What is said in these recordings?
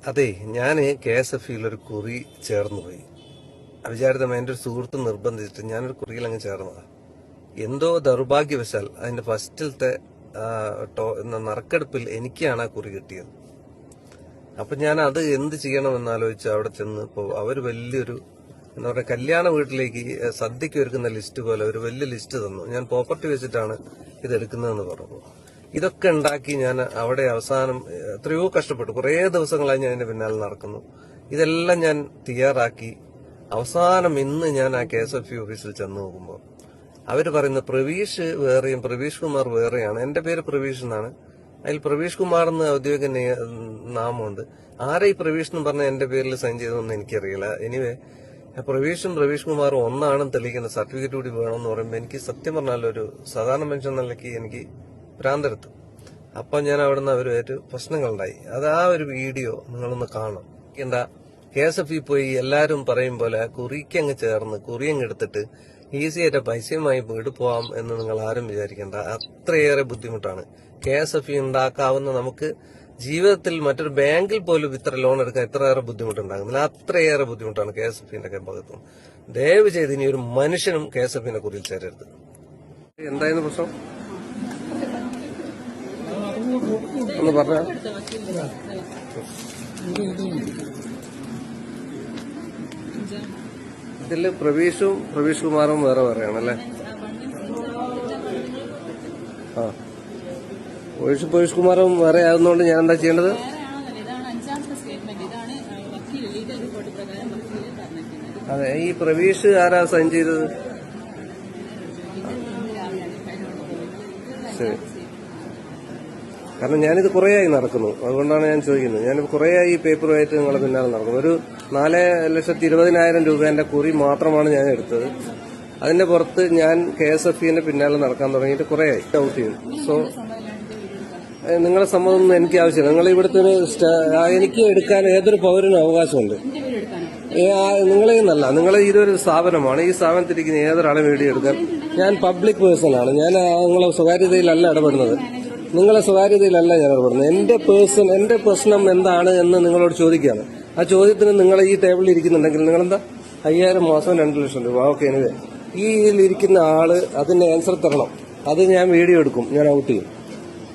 അതെ ഞാൻ K S F ഒരു കുറി ചേർന്നു പോയി. അവിചാരിതം എന്റെ ഒരു സുഹൃത്ത് നിർബന്ധിച്ചിട്ട് ഞാനൊരു കുറിയിൽ അങ്ങ് ചേർന്നതാണ് എന്തോ ദൗർഭാഗ്യവശാൽ അതിന്റെ ഫസ്റ്റിലത്തെ നറുക്കെടുപ്പിൽ എനിക്കാണ് ആ കുറി കിട്ടിയത്. അപ്പൊ ഞാൻ അത് എന്ത് ചെയ്യണമെന്ന് ആലോചിച്ച് അവിടെ ചെന്ന് ഇപ്പോ അവർ വലിയൊരു എന്താ പറയുക കല്യാണ വീട്ടിലേക്ക് സദ്യക്ക് ഒരുക്കുന്ന ലിസ്റ്റ് പോലെ ഒരു വലിയ ലിസ്റ്റ് തന്നു. ഞാൻ പ്രോപ്പർട്ടി വെച്ചിട്ടാണ് ഇത് എടുക്കുന്നതെന്ന് പറഞ്ഞു. ഇതൊക്കെ ഉണ്ടാക്കി ഞാൻ അവിടെ അവസാനം എത്രയോ കഷ്ടപ്പെട്ടു. കുറേ ദിവസങ്ങളായി ഞാൻ എന്റെ പിന്നാലെ നടക്കുന്നു. ഇതെല്ലാം ഞാൻ തയ്യാറാക്കി. അവസാനം ഇന്ന് ഞാൻ ആ കെ എസ് എഫ് ഇ ഓഫീസിൽ ചെന്ന് നോക്കുമ്പോൾ അവർ പറയുന്ന പ്രവീഷ് വേറെയും പ്രവീഷ് കുമാർ വേറെയാണ്. എന്റെ പേര് പ്രവീഷ് എന്നാണ്. അതിൽ പ്രവീഷ് കുമാർ എന്ന് ഔദ്യോഗിക നാമമുണ്ട്. ആരെ ഈ പ്രവീഷ് എന്ന് പറഞ്ഞ എന്റെ പേരിൽ സൈൻ ചെയ്തതെന്ന് എനിക്കറിയില്ല. എനിവേ പ്രവീഷും പ്രവീഷ് കുമാറും ഒന്നാണെന്ന് തെളിയിക്കുന്ന സർട്ടിഫിക്കറ്റ് കൂടി വേണമെന്ന് പറയുമ്പോൾ എനിക്ക് സത്യം പറഞ്ഞാൽ ഒരു സാധാരണ മനുഷ്യൻ നിലയ്ക്ക് എനിക്ക് ഭ്രാന്തെടുത്തു. അപ്പം ഞാൻ അവിടുന്ന് അവരുമായിട്ട് പ്രശ്നങ്ങളുണ്ടായി. അത് ആ ഒരു വീഡിയോ നിങ്ങളൊന്ന് കാണണം. എന്താ കെ എസ് എഫ് ഇ പോയി എല്ലാരും പറയും പോലെ കുറിക്ക് അങ്ങ് ചേർന്ന് കുറി അങ്ങ് എടുത്തിട്ട് ഈസി ആയിട്ട് പൈസയുമായി വീട് പോവാം എന്ന് നിങ്ങൾ ആരും വിചാരിക്കേണ്ട. അത്രയേറെ ബുദ്ധിമുട്ടാണ്. കെ എസ് എഫ് ഇ ഉണ്ടാക്കാവുന്ന നമുക്ക് ജീവിതത്തിൽ മറ്റൊരു ബാങ്കിൽ പോലും ഇത്ര ലോൺ എടുക്കാൻ ഇത്രയേറെ ബുദ്ധിമുട്ടുണ്ടാകുന്നില്ല. അത്രയേറെ ബുദ്ധിമുട്ടാണ് കെ എസ് എഫ് ഇന്റെ ഭാഗത്തും. ദയവ് ചെയ്ത് ഇനി ഒരു മനുഷ്യനും കെ എസ് എഫിന്റെ കുറിയിൽ ചേരരുത്. എന്തായിരുന്നു പ്രശ്നം? ഒന്ന് പറഞ്ഞ? ഇതിൽ പ്രവീഷും പ്രവീഷ് കുമാറും വേറെ വേറെയാണ് അല്ലേ ആ. പ്രവീഷ് പ്രവീഷ് കുമാറും വേറെ ആകുന്നതുകൊണ്ട് ഞാൻ എന്താ ചെയ്യേണ്ടത്? അതെ ഈ പ്രവീഷ് ആരാ സൈൻ ചെയ്തത്? ശരി. കാരണം ഞാനിത് കുറേയായി നടക്കുന്നു. അതുകൊണ്ടാണ് ഞാൻ ചോദിക്കുന്നത്. ഞാൻ കുറേയായി ഈ പേപ്പറുമായിട്ട് നിങ്ങളെ പിന്നാലെ നടക്കുന്നു. ഒരു നാല് ലക്ഷത്തി ഇരുപതിനായിരം രൂപേന്റെ കുറി മാത്രമാണ് ഞാൻ എടുത്തത്. അതിന്റെ പുറത്ത് ഞാൻ കെ എസ് എഫ് ഇന്റെ പിന്നാലെ നടക്കാൻ തുടങ്ങിയിട്ട് കുറേയായി. ഡൗട്ട് ചെയ്തു. സോ നിങ്ങളുടെ നിങ്ങളെ സമ്മതം ഒന്നും എനിക്ക് ആവശ്യമില്ല. നിങ്ങൾ ഇവിടുത്തെ എനിക്ക് എടുക്കാൻ ഏതൊരു പൗരനും അവകാശമുണ്ട്. നിങ്ങളെ എന്നല്ല നിങ്ങൾ ഇതൊരു സ്ഥാപനമാണ്. ഈ സ്ഥാപനത്തിരിക്കുന്ന ഏതൊരാളെ വീഡിയോ എടുക്കാൻ. ഞാൻ പബ്ലിക് പേഴ്സൺ ആണ് ഞാൻ നിങ്ങളെ സ്വകാര്യതയിലല്ല ഇടപെടുന്നത്. നിങ്ങളെ സ്വകാര്യതയിലല്ല ഞാൻ ഇടപെടുന്നത്. എന്റെ പേഴ്സൺ എന്റെ പ്രശ്നം എന്താണ് എന്ന് നിങ്ങളോട് ചോദിക്കുകയാണ്. ആ ചോദ്യത്തിന് നിങ്ങൾ ഈ ടേബിളിൽ ഇരിക്കുന്നുണ്ടെങ്കിൽ നിങ്ങളെന്താ? അയ്യായിരം മാസം രണ്ട് ലക്ഷം രൂപ. ഓക്കെ എനിവേ ഈ ഇരിക്കുന്ന ആൾ അതിന്റെ ആൻസർ തരണം. അത് ഞാൻ വീഡിയോ എടുക്കും. ഞാൻ ഔട്ട് ചെയ്യും.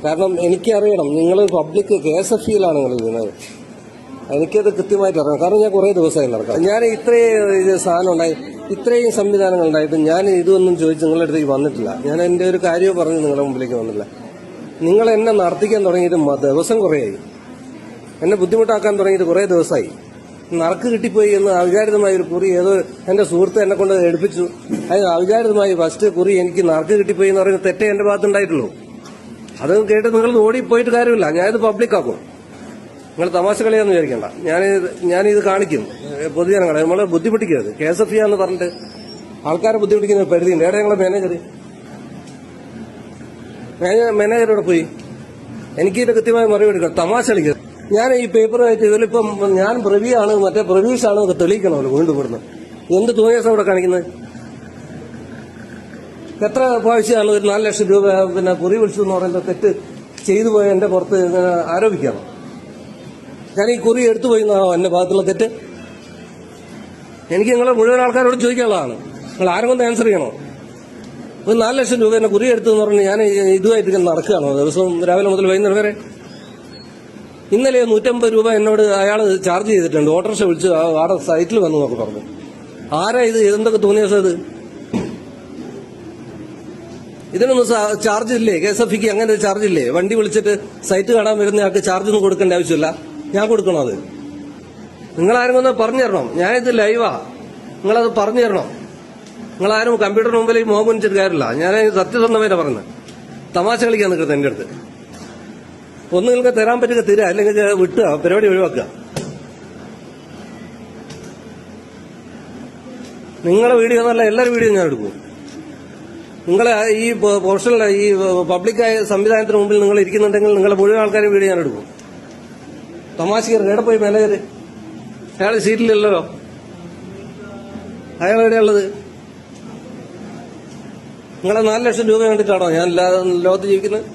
കാരണം എനിക്കറിയണം നിങ്ങൾ പബ്ലിക് കെ എസ് എഫ് ഇയിലാണ് നിങ്ങൾ ഇരുന്നത്. എനിക്കത് കൃത്യമായിട്ട് അറിയണം. കാരണം ഞാൻ കുറേ ദിവസമായി നടക്കാം ഞാൻ ഇത്രയും ഇത് സാധനം ഉണ്ടായി ഇത്രയും സംവിധാനങ്ങൾ ഉണ്ടായിട്ട് ഞാൻ ഇതൊന്നും ചോദിച്ച് നിങ്ങളുടെ അടുത്തേക്ക് വന്നിട്ടില്ല. ഞാൻ എന്റെ ഒരു കാര്യം പറഞ്ഞ് നിങ്ങളുടെ മുമ്പിലേക്ക് വന്നില്ല നിങ്ങൾ എന്നെ നടത്തിക്കാൻ തുടങ്ങിയിട്ട് ദിവസം കുറേയായി. എന്നെ ബുദ്ധിമുട്ടാക്കാൻ തുടങ്ങിയിട്ട് കുറേ ദിവസമായി നറുക്ക് കിട്ടിപ്പോയി എന്ന് അവിചാരിതമായ ഒരു കുറി ഏതോ എന്റെ സുഹൃത്ത് എന്നെ കൊണ്ട് എടുപ്പിച്ചു അത് അവിചാരിതമായി ഫസ്റ്റ് കുറി എനിക്ക് നറുക്ക് കിട്ടിപ്പോയി എന്ന് പറയുന്നത് തെറ്റേ എന്റെ ഭാഗത്തുണ്ടായിട്ടുള്ളൂ. അത് കേട്ട് നിങ്ങൾ ഓടിപ്പോയിട്ട് കാര്യമില്ല. ഞാനിത് പബ്ലിക്കാക്കും നിങ്ങൾ തമാശ കളിയാന്ന് വിചാരിക്കണ്ട. ഞാനിത് ഞാനിത് കാണിക്കും. പൊതുജനങ്ങളെ. നമ്മളെ ബുദ്ധിമുട്ടിക്കരുത്. കെ എസ് എഫ് എന്ന് പറഞ്ഞിട്ട് ആൾക്കാരെ ബുദ്ധിമുട്ടിക്കുന്ന പരിധിയുണ്ട്. എവിടെ ഞങ്ങളെ മാനേജർ മാനേജറോടെ പോയി. എനിക്ക് ഇത് കൃത്യമായ മറുപടി എടുക്കണം. തമാശ കളിക്കരുത് ഞാൻ ഈ പേപ്പറുമായിട്ട് ഇതിലിപ്പം ഞാൻ പ്രവിയാണ് മറ്റേ പ്രവീഷാണ് എന്നൊക്കെ തെളിയിക്കണമല്ലോ വീണ്ടും ഇവിടുന്ന്. എന്ത് തോന്നിയാസം ഇവിടെ കാണിക്കുന്നത്? എത്ര പ്രാവശ്യമാണ് ഒരു നാല് ലക്ഷം രൂപ പിന്നെ കുറി വിളിച്ചു എന്ന് പറയുന്നത് തെറ്റ് ചെയ്തു പോയ എന്റെ പുറത്ത് ആരോപിക്കണം ഞാൻ ഈ കുറി എടുത്തു പോയി എന്നാണോ ഭാഗത്തുള്ള തെറ്റ്? എനിക്ക് നിങ്ങളെ മുഴുവൻ ആൾക്കാരോട് ചോദിക്കാനുള്ളതാണ്. നിങ്ങൾ ആരും കൊണ്ട് ആൻസർ ചെയ്യണോ? ഒരു നാല് ലക്ഷം രൂപ എന്നെ കുറി എടുത്തു എന്ന് പറഞ്ഞ് ഞാൻ ഇതുമായിട്ട് നടക്കുകയാണോ. ദിവസവും രാവിലെ മുതൽ വൈകുന്നേരം വരെ ഇന്നലെ നൂറ്റമ്പത് രൂപ എന്നോട് അയാൾ ചാർജ് ചെയ്തിട്ടുണ്ട്. ഓട്ടോറിക്ഷ വിളിച്ച് ആടെ സൈറ്റിൽ വന്നു നോക്കി പറഞ്ഞു. ആരാ ഇത്? എന്തൊക്കെ തോന്നിയ ഇത്? ഇതിനൊന്നും ചാർജ് ഇല്ലേ? കെ എസ് എഫ് ഇക്ക് അങ്ങനെ ഒരു ചാർജ് ഇല്ലേ? വണ്ടി വിളിച്ചിട്ട് സൈറ്റ് കാണാൻ വരുന്ന ആൾക്ക് ചാർജ് ഒന്നും കൊടുക്കേണ്ട ആവശ്യമില്ല. ഞാൻ കൊടുക്കണോ അത്? നിങ്ങളാരും ഒന്ന് പറഞ്ഞു തരണം. ഞാനിത് ലൈവാ നിങ്ങളത് പറഞ്ഞു തരണം. നിങ്ങളാരും കമ്പ്യൂട്ടറിന് മുമ്പിൽ മോഹം കുനിച്ചിട്ട് കാര്യമില്ല. ഞാൻ സത്യസന്ധമായിട്ട് പറഞ്ഞത്. തമാശ കളിക്കാൻ നിൽക്കുന്നത് എന്റെ അടുത്ത്. ഒന്ന് നിങ്ങൾക്ക് തരാൻ പറ്റുക തരിക അല്ലെങ്കിൽ വിട്ടുക പരിപാടി ഒഴിവാക്കുക. നിങ്ങളെ വീഡിയോ എന്നല്ല എല്ലാവരും വീഡിയോ ഞാൻ എടുക്കും. നിങ്ങളെ ഈ പ്രൊഫഷണൽ ഈ പബ്ലിക്കായ സംവിധാനത്തിന് മുമ്പിൽ നിങ്ങൾ ഇരിക്കുന്നുണ്ടെങ്കിൽ നിങ്ങളെ മുഴുവൻ ആൾക്കാരും വീഡിയോ ഞാൻ എടുക്കും. തമാശകർ എവിടെ പോയി മാനേജർ അയാൾ സീറ്റിലില്ലല്ലോ അയാൾ എവിടെയുള്ളത് നിങ്ങളെ നാല് ലക്ഷം രൂപ കണ്ടിട്ടാണോ ഞാൻ ലോകത്ത് ജീവിക്കുന്നത്?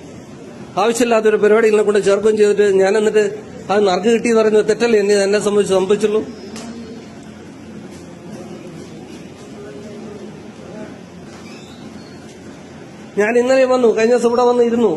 ആവശ്യമില്ലാത്തൊരു പരിപാടി ഇതിനെ കൊണ്ട് ചേർക്കുകയും ചെയ്തിട്ട് ഞാൻ എന്നിട്ട് അത് നറുക്ക് കിട്ടിയെന്ന് പറയുന്നത് തെറ്റല്ലേ? എന്നെ എന്നെ സംബന്ധിച്ച് സംഭവിച്ചുള്ളൂ ഞാൻ ഇന്നലെ വന്നു. കഴിഞ്ഞ ദിവസം ഇവിടെ വന്ന് ഇരുന്നു.